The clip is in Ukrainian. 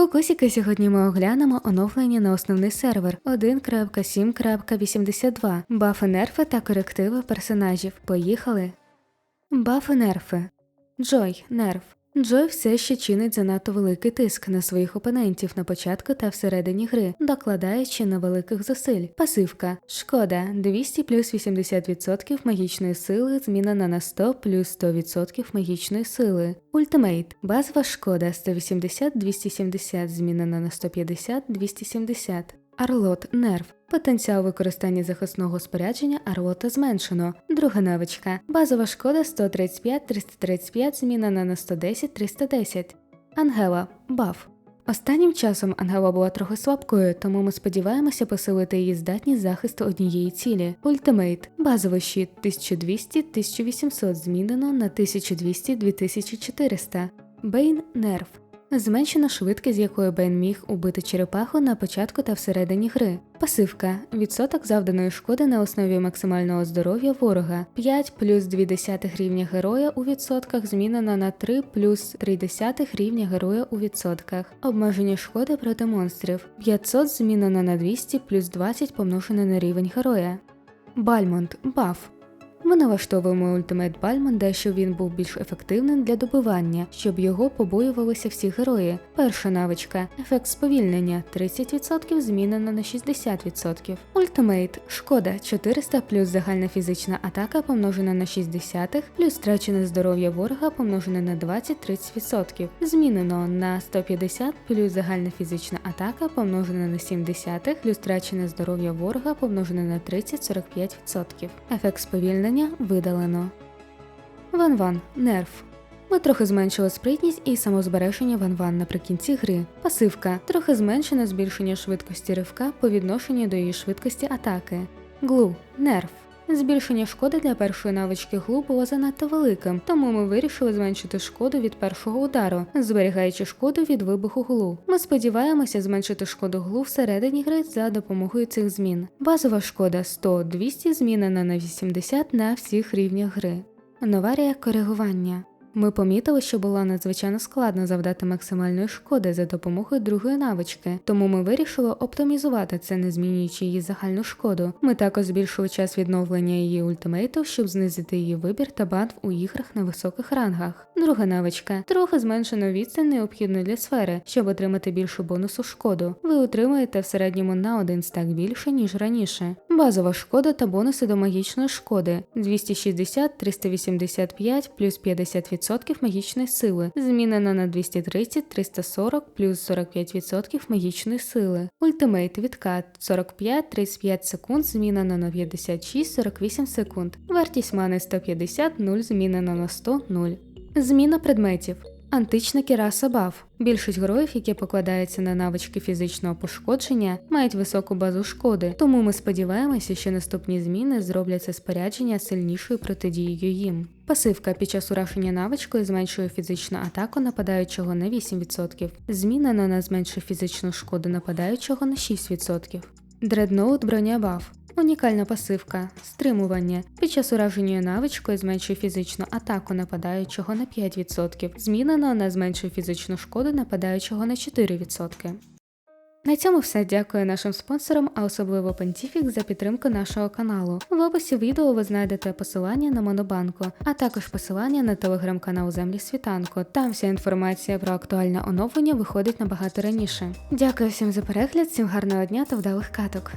Кукусіки сьогодні ми оглянемо оновлення на основний сервер 1.7.82, бафи нерфи та корективи персонажів. Поїхали. Бафи нерфи. Джой, нерф. Джой все ще чинить занадто великий тиск на своїх опонентів на початку та всередині гри, докладаючи на великих зусиль. Пасивка. Шкода 200 плюс 80% магічної сили змінена на 100 плюс 100% магічної сили. Ультимейт. Базова шкода 180-270 змінена на 150-270. Арлот нерв. Потенціал використання захисного спорядження Арлота зменшено. Друга навичка. Базова шкода 135-335 змінена на 110-310. Ангела. Баф. Останнім часом Ангела була трохи слабкою, тому ми сподіваємося посилити її здатність захисту однієї цілі. Ультимейт. Базовий щит 1200-1800 змінено на 1200-2400. Бейн нерв. Зменшена швидкість, з якою Бен міг убити черепаху на початку та всередині гри. Пасивка. Відсоток завданої шкоди на основі максимального здоров'я ворога. 5 плюс 2 десятих рівня героя у відсотках змінена на 3 плюс 3 десятих рівня героя у відсотках. Обмеження шкоди проти монстрів. 500 змінено на 200 плюс 20 помножене на рівень героя. Бальмонт. Баф. Ми налаштовуємо ультимейт Бальмонда, щоб він був більш ефективним для добивання, щоб його побоювалися всі герої. Перша навичка ефект сповільнення 30% змінено на 60%. Ультимейт шкода 400 плюс загальна фізична атака помножена на 60, плюс втрачене здоров'я ворога помножене на 20-30%. Змінено на 150 плюс загальна фізична атака помножена на 70, плюс втрачене здоров'я ворога помножене на 30-45%. Ефект сповільнення видалено. Ван-Ван нерв. Ми трохи зменшили спритність і самозбереження Ван-Ван наприкінці гри. Пасивка трохи зменшено збільшення швидкості ривка по відношенню до її швидкості атаки. Глу нерф. Збільшення шкоди для першої навички глу було занадто великим, тому ми вирішили зменшити шкоду від першого удару, зберігаючи шкоду від вибуху глу. Ми сподіваємося зменшити шкоду глу всередині гри за допомогою цих змін. Базова шкода 100-200 змінена на 80 на всіх рівнях гри. Новарія коригування. Ми помітили, що було надзвичайно складно завдати максимальної шкоди за допомогою другої навички, тому ми вирішили оптимізувати це, не змінюючи її загальну шкоду. Ми також збільшили час відновлення її ультимейту, щоб знизити її вибір та банд у іграх на високих рангах. Друга навичка трохи зменшено відстань необхідну для сфери, щоб отримати більшу бонусу шкоду. Ви отримаєте в середньому на один стак більше, ніж раніше. Базова шкода та бонуси до магічної шкоди 260, 385 плюс 50% магічної сили, змінена на 230, 340 плюс 45% магічної сили. Ультимейт відкат 45-35 секунд змінена на 56-48 секунд. Вартість мани 150, 0 змінена на 100, 0. Зміна предметів. Антична кіраса баф. Більшість героїв, які покладаються на навички фізичного пошкодження, мають високу базу шкоди, тому ми сподіваємося, що наступні зміни зроблять це спорядження сильнішою протидією їм. Пасивка під час ураження навичкою зменшує фізичну атаку нападаючого на 8%, змінена на зменшує фізичну шкоду нападаючого на 6%. Дредноут броня баф. Унікальна пасивка стримування. Під час ураження навичкою зменшує фізичну атаку нападаючого на 5%, змінено на зменшує фізичну шкоду нападаючого на 4%. На цьому все дякую нашим спонсорам, а особливо Pontific за підтримку нашого каналу. В описі відео ви знайдете посилання на Монобанку, а також посилання на телеграм-канал Землі Світанку. Там вся інформація про актуальне оновлення виходить набагато раніше. Дякую всім за перегляд, всім гарного дня та вдалих каток.